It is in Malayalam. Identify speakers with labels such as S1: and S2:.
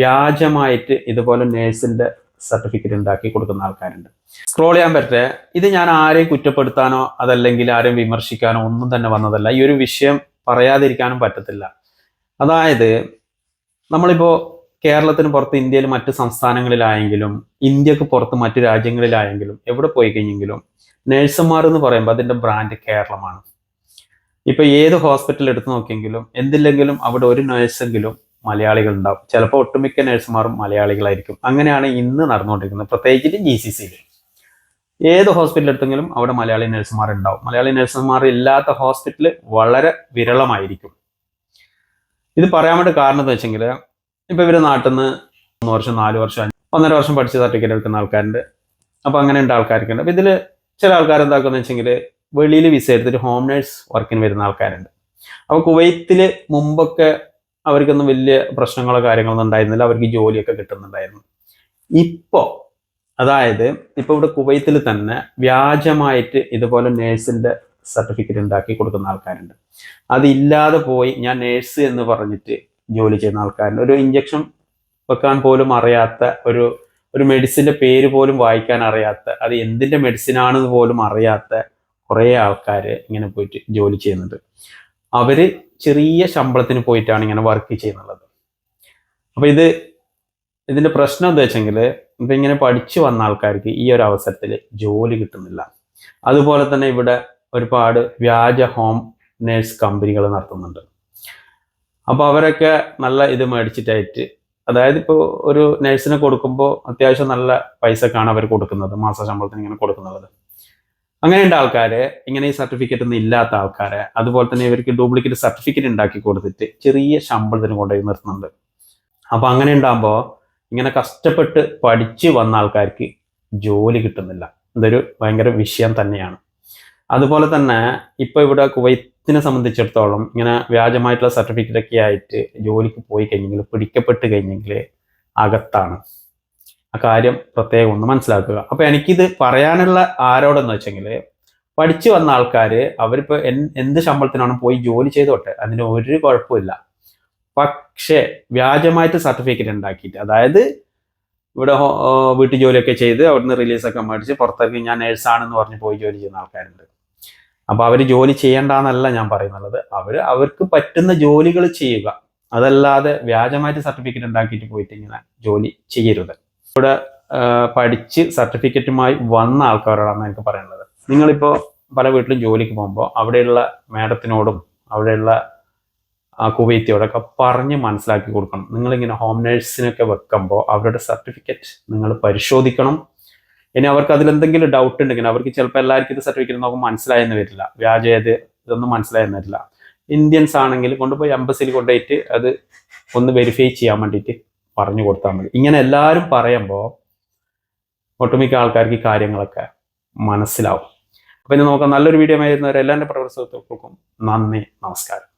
S1: വ്യാജമായിട്ട് ഇതുപോലെ നേഴ്സിന്റെ സർട്ടിഫിക്കറ്റ് ഉണ്ടാക്കി കൊടുക്കുന്ന ആൾക്കാരുണ്ട്. സ്ക്രോൾ ചെയ്യാൻ പറ്റേ ഇത് ഞാൻ ആരെയും കുറ്റപ്പെടുത്താനോ അതല്ലെങ്കിൽ ആരെയും വിമർശിക്കാനോ ഒന്നും തന്നെ വന്നതല്ല. ഈ ഒരു വിഷയം പറയാതിരിക്കാനും പറ്റത്തില്ല. അതായത് നമ്മളിപ്പോ കേരളത്തിന് പുറത്ത് ഇന്ത്യയിൽ മറ്റ് സംസ്ഥാനങ്ങളിലായെങ്കിലും ഇന്ത്യയ്ക്ക് പുറത്ത് മറ്റു രാജ്യങ്ങളിലായെങ്കിലും എവിടെ പോയി കഴിഞ്ഞെങ്കിലും നഴ്സുമാർ എന്ന് പറയുമ്പോൾ അതിന്റെ ബ്രാൻഡ് കേരളമാണ്. ഇപ്പൊ ഏത് ഹോസ്പിറ്റൽ എടുത്തു നോക്കിയെങ്കിലും എന്തില്ലെങ്കിലും അവിടെ ഒരു നഴ്സെങ്കിലും മലയാളികൾ ഉണ്ടാവും ചിലപ്പോൾ ഒട്ടുമിക്ക നഴ്സുമാരും മലയാളികളായിരിക്കും. അങ്ങനെയാണ് ഇന്ന് നടന്നുകൊണ്ടിരിക്കുന്നത്. പ്രത്യേകിച്ച് ജി സി സിയിൽ ഏത് ഹോസ്പിറ്റൽ എടുത്തെങ്കിലും അവിടെ മലയാളി നഴ്സുമാർ ഉണ്ടാവും മലയാളി നഴ്സുമാർ ഇല്ലാത്ത ഹോസ്പിറ്റൽ വളരെ വിരളമായിരിക്കും. ഇത് പറയാൻ വേണ്ടി കാരണം എന്താ വെച്ചെങ്കിൽ ഇപ്പൊ ഇവർ നാട്ടിൽ നിന്ന് മൂന്ന് വർഷം നാല് വർഷം ഒന്നര വർഷം പഠിച്ച് സർട്ടിഫിക്കറ്റ് എടുക്കുന്ന ആൾക്കാരുണ്ട്. അപ്പോൾ അങ്ങനെ ഉണ്ട് ആൾക്കാർക്ക് ഉണ്ട് അപ്പൊ ഇതിൽ ചില ആൾക്കാർ എന്താക്കുന്ന വെച്ചെങ്കിൽ വെളിയിൽ വിസ എടുത്തിട്ട് ഹോം നേഴ്സ് വർക്കിന് വരുന്ന ആൾക്കാരുണ്ട്. അപ്പൊ കുവൈത്തിൽ മുമ്പൊക്കെ അവർക്കൊന്നും വലിയ പ്രശ്നങ്ങളോ കാര്യങ്ങളൊന്നും ഉണ്ടായിരുന്നില്ല. അവർക്ക് ജോലിയൊക്കെ കിട്ടുന്നുണ്ടായിരുന്നു. ഇപ്പോൾ അതായത് ഇപ്പോൾ ഇവിടെ കുവൈത്തിൽ തന്നെ വ്യാജമായിട്ട് ഇതുപോലെ നേഴ്സിന്റെ സർട്ടിഫിക്കറ്റ് ഉണ്ടാക്കി കൊടുക്കുന്ന ആൾക്കാരുണ്ട്. അതില്ലാതെ പോയി ഞാൻ നേഴ്സ് എന്ന് പറഞ്ഞിട്ട് ജോലി ചെയ്യുന്ന ആൾക്കാരുണ്ട്. ഒരു ഇഞ്ചക്ഷൻ വെക്കാൻ പോലും അറിയാത്ത ഒരു ഒരു മെഡിസിന്റെ പേര് പോലും വായിക്കാൻ അറിയാത്ത അത് എന്തിന്റെ മെഡിസിൻ ആണെന്ന് പോലും അറിയാത്ത കുറേ ആൾക്കാർ ഇങ്ങനെ പോയിട്ട് ജോലി ചെയ്യുന്നുണ്ട്. അവർ ചെറിയ ശമ്പളത്തിന് പോയിട്ടാണ് ഇങ്ങനെ വർക്ക് ചെയ്യുന്നുള്ളത്. അപ്പോൾ ഇത് ഇതിന്റെ പ്രശ്നം എന്താ വെച്ചെങ്കിൽ ഇപ്പൊ ഇങ്ങനെ പഠിച്ചു വന്ന ആൾക്കാർക്ക് ഈ ഒരു അവസരത്തിൽ ജോലി കിട്ടുന്നില്ല. അതുപോലെ തന്നെ ഇവിടെ ഒരുപാട് വ്യാജ ഹോം നേഴ്സ് കമ്പനികൾ നടത്തുന്നുണ്ട്. അപ്പോൾ അവരൊക്കെ നല്ല ഇത് മേടിച്ചിട്ടായിട്ട് അതായത് ഇപ്പോൾ ഒരു നഴ്സിനെ കൊടുക്കുമ്പോൾ അത്യാവശ്യം നല്ല പൈസക്കാണ് അവർ കൊടുക്കുന്നത് മാസ ശമ്പളത്തിന് ഇങ്ങനെ കൊടുക്കുന്നത്. അങ്ങനെയുണ്ട് ആൾക്കാര്. ഇങ്ങനെ ഈ സർട്ടിഫിക്കറ്റ് ഒന്നും ഇല്ലാത്ത ആൾക്കാരെ. അതുപോലെ തന്നെ ഇവർക്ക് ഡ്യൂപ്ലിക്കേറ്റ് സർട്ടിഫിക്കറ്റ് ഉണ്ടാക്കി കൊടുത്തിട്ട് ചെറിയ ശമ്പളത്തിന് കൊണ്ടുപോയി നിർത്തുന്നുണ്ട്. അപ്പൊ അങ്ങനെ ഉണ്ടാകുമ്പോൾ ഇങ്ങനെ കഷ്ടപ്പെട്ട് പഠിച്ച് വന്ന ആൾക്കാർക്ക് ജോലി കിട്ടുന്നില്ല. ഇതൊരു ഭയങ്കര വിഷയം തന്നെയാണ്. അതുപോലെ തന്നെ ഇപ്പൊ ഇവിടെ കുവൈത്തിനെ സംബന്ധിച്ചിടത്തോളം ഇങ്ങനെ വ്യാജമായിട്ടുള്ള സർട്ടിഫിക്കറ്റ് ഒക്കെ ആയിട്ട് ജോലിക്ക് പോയി കഴിഞ്ഞെങ്കിൽ പിടിക്കപ്പെട്ട് കഴിഞ്ഞെങ്കിൽ അകത്താണ്. ആ കാര്യം പ്രത്യേകം ഒന്ന് മനസ്സിലാക്കുക. അപ്പൊ എനിക്കിത് പറയാനുള്ള ആരോടെന്ന് വെച്ചെങ്കിൽ പഠിച്ചു വന്ന ആൾക്കാർ അവരിപ്പോൾ എന്ത് ശമ്പളത്തിനാണ് പോയി ജോലി ചെയ്തോട്ടെ അതിന് ഒരു കുഴപ്പമില്ല. പക്ഷേ വ്യാജമായിട്ട് സർട്ടിഫിക്കറ്റ് ഉണ്ടാക്കിയിട്ട് അതായത് ഇവിടെ വീട്ടു ജോലിയൊക്കെ ചെയ്ത് അവിടുന്ന് റിലീസൊക്കെ മേടിച്ച് പുറത്തേക്ക് ഞാൻ നേഴ്സാണെന്ന് പറഞ്ഞ് പോയി ജോലി ചെയ്യുന്ന ആൾക്കാരുണ്ട്. അപ്പൊ അവർ ജോലി ചെയ്യണ്ടെന്നല്ല ഞാൻ പറയുന്നുള്ളത് അവർ അവർക്ക് പറ്റുന്ന ജോലികൾ ചെയ്യുക. അതല്ലാതെ വ്യാജമായിട്ട് സർട്ടിഫിക്കറ്റ് ഉണ്ടാക്കിയിട്ട് പോയിട്ട് ഇങ്ങനെ ജോലി ചെയ്യരുത്. ഇവിടെ പഠിച്ച് സർട്ടിഫിക്കറ്റുമായി വന്ന ആൾക്കാരോടാണ് എനിക്ക് പറയാനുള്ളത് നിങ്ങളിപ്പോൾ പല വീട്ടിലും ജോലിക്ക് പോകുമ്പോൾ അവിടെയുള്ള മാഡത്തിനോടും അവിടെയുള്ള ആ കുവൈത്തിയോടൊക്കെ പറഞ്ഞ് മനസ്സിലാക്കി കൊടുക്കണം. നിങ്ങളിങ്ങനെ ഹോം നേഴ്സിനൊക്കെ വെക്കുമ്പോൾ അവരുടെ സർട്ടിഫിക്കറ്റ് നിങ്ങൾ പരിശോധിക്കണം. ഇനി അവർക്ക് അതിലെന്തെങ്കിലും ഡൗട്ട് ഉണ്ടെങ്കിൽ അവർക്ക് ചിലപ്പോൾ എല്ലാവർക്കും ഇത് സർട്ടിഫിക്കറ്റ് നോക്കുമ്പോൾ മനസ്സിലായെന്ന് വരില്ല. വ്യാജ ഏത്? ഇതൊന്നും മനസ്സിലായെന്ന് വരില്ല. ഇന്ത്യൻസ് ആണെങ്കിൽ കൊണ്ടുപോയി എംബസിയിൽ കൊണ്ടുപോയിട്ട് അത് ഒന്ന് വെരിഫൈ ചെയ്യാൻ വേണ്ടിയിട്ട് പറഞ്ഞു കൊടുത്താൽ മതി. ഇങ്ങനെ എല്ലാവരും പറയുമ്പോൾ ഒട്ടുമിക്ക ആൾക്കാർക്ക് കാര്യങ്ങളൊക്കെ മനസ്സിലാവും. അപ്പം ഇനി നോക്കാം നല്ലൊരു വീഡിയോ ആയിരുന്നവരെ എല്ലാവരുടെ എന്റെ പ്രവർത്തകർക്കും നന്ദി നമസ്കാരം.